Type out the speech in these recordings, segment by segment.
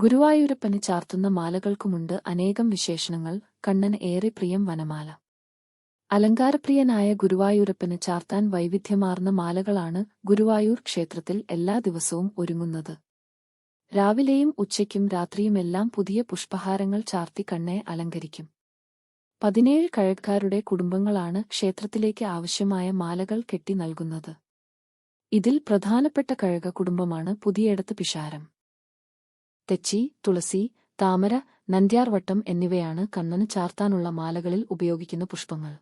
ഗുരുവായൂരപ്പന് ചാർത്തുന്ന മാലകൾക്കുമുണ്ട് അനേകം വിശേഷണങ്ങൾ. കണ്ണൻ ഏറെ പ്രിയം വനമാല. അലങ്കാരപ്രിയനായ ഗുരുവായൂരപ്പന് ചാർത്താൻ വൈവിധ്യമാർന്ന മാലകളാണ് ഗുരുവായൂർ ക്ഷേത്രത്തിൽ എല്ലാ ദിവസവും ഒരുങ്ങുന്നത്. രാവിലെയും ഉച്ചയ്ക്കും രാത്രിയുമെല്ലാം പുതിയ പുഷ്പഹാരങ്ങൾ ചാർത്തി കണ്ണെ അലങ്കരിക്കും. പതിനേഴ് കഴക്കാരുടെ കുടുംബങ്ങളാണ് ക്ഷേത്രത്തിലേക്ക് ആവശ്യമായ മാലകൾ കെട്ടി നൽകുന്നത്. ഇതിൽ പ്രധാനപ്പെട്ട കഴക കുടുംബമാണ് പുതിയടത്ത് പിഷാരം. തെച്ചി തുളസി താമര നന്ദ്യാർവട്ടം എന്നിവയാണ് കണ്ണന് ചാർത്താനുള്ള മാലകളിൽ ഉപയോഗിക്കുന്ന പുഷ്പങ്ങൾ.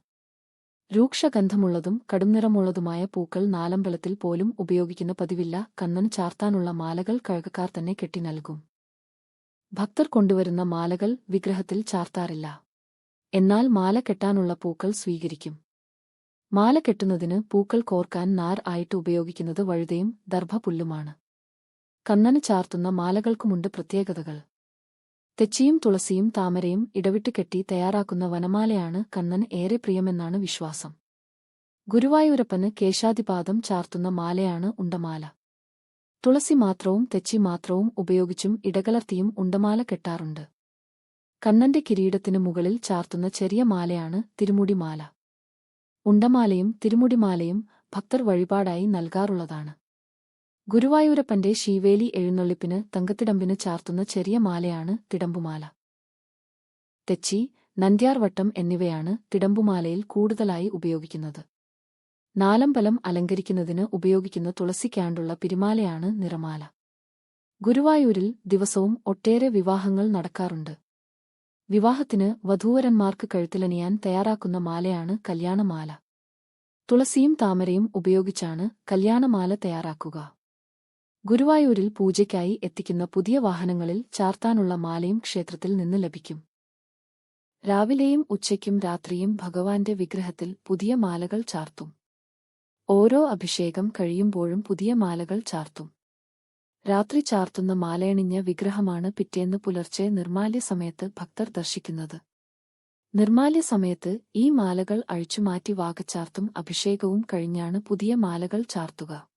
രൂക്ഷഗന്ധമുള്ളതും കടുംനിറമുള്ളതുമായ പൂക്കൾ നാലമ്പലത്തിൽ പോലും ഉപയോഗിക്കുന്ന പതിവില്ല കണ്ണന് ചാർത്താനുള്ള മാലകൾ കഴുകക്കാർ തന്നെ കെട്ടി നൽകും. ഭക്തർ കൊണ്ടുവരുന്ന മാലകൾ വിഗ്രഹത്തിൽ ചാർത്താറില്ല. എന്നാൽ മാല കെട്ടാനുള്ള പൂക്കൾ സ്വീകരിക്കും. മാല കെട്ടുന്നതിന് പൂക്കൾ കോർക്കാൻ നാർ ആയിട്ട് ഉപയോഗിക്കുന്നത് വഴുതയും ദർഭപുല്ലുമാണ് കണ്ണന് ചാർത്തുന്ന മാലകൾക്കുമുണ്ട് പ്രത്യേകതകൾ. തെച്ചിയും തുളസിയും താമരയും ഇടവിട്ട് കെട്ടി തയ്യാറാക്കുന്ന വനമാലയാണ് കണ്ണന് ഏറെ പ്രിയമെന്നാണ് വിശ്വാസം. ഗുരുവായൂരപ്പന് കേശാതിപാദം ചാർത്തുന്ന മാലയാണ് ഉണ്ടമാല. തുളസി മാത്രവും തെച്ചി മാത്രവും ഉപയോഗിച്ചും ഇടകലർത്തിയും ഉണ്ടമാല കെട്ടാറുണ്ട്. കണ്ണന്റെ കിരീടത്തിനു മുകളിൽ ചാർത്തുന്ന ചെറിയ മാലയാണ് തിരുമുടിമാല. ഉണ്ടമാലയും തിരുമുടിമാലയും ഭക്തർ വഴിപാടായി നൽകാറുള്ളതാണ്. ഗുരുവായൂരപ്പന്റെ ശീവേലി എഴുന്നള്ളിപ്പിന് തങ്കത്തിടമ്പിന് ചാർത്തുന്ന ചെറിയ മാലയാണ് തിടമ്പുമാല. തെച്ചി നന്ദ്യാർവട്ടം എന്നിവയാണ് തിടമ്പുമാലയിൽ കൂടുതലായി ഉപയോഗിക്കുന്നത്. നാലമ്പലം അലങ്കരിക്കുന്നതിന് ഉപയോഗിക്കുന്ന തുളസിക്കാണ്ടുള്ള പിരിമാലയാണ് നിറമാല. ഗുരുവായൂരിൽ ദിവസവും ഒട്ടേറെ വിവാഹങ്ങൾ നടക്കാറുണ്ട്. വിവാഹത്തിന് വധൂവരന്മാർക്ക് കഴുത്തിലണിയാൻ തയ്യാറാക്കുന്ന മാലയാണ് കല്യാണമാല. തുളസിയും താമരയും ഉപയോഗിച്ചാണ് കല്യാണമാല തയ്യാറാക്കുക. ഗുരുവായൂരിൽ പൂജയ്ക്കായി എത്തിക്കുന്ന പുതിയ വാഹനങ്ങളിൽ ചാർത്താനുള്ള മാലയും ക്ഷേത്രത്തിൽ നിന്ന് ലഭിക്കും. രാവിലെയും ഉച്ചയ്ക്കും രാത്രിയും ഭഗവാന്റെ വിഗ്രഹത്തിൽ പുതിയ മാലകൾ ചാർത്തും. ഓരോ അഭിഷേകം കഴിയുമ്പോഴും പുതിയ മാലകൾ ചാർത്തും. രാത്രി ചാർത്തുന്ന മാലയണിഞ്ഞ വിഗ്രഹമാണ് പിറ്റേന്ന് പുലർച്ചെ നിർമാല്യ സമയത്ത് ഭക്തർ ദർശിക്കുന്നത്. നിർമാല്യ സമയത്ത് ഈ മാലകൾ അഴിച്ചുമാറ്റി വാകച്ചാർത്തും അഭിഷേകവും കഴിഞ്ഞാണ് പുതിയ മാലകൾ ചാർത്തുക.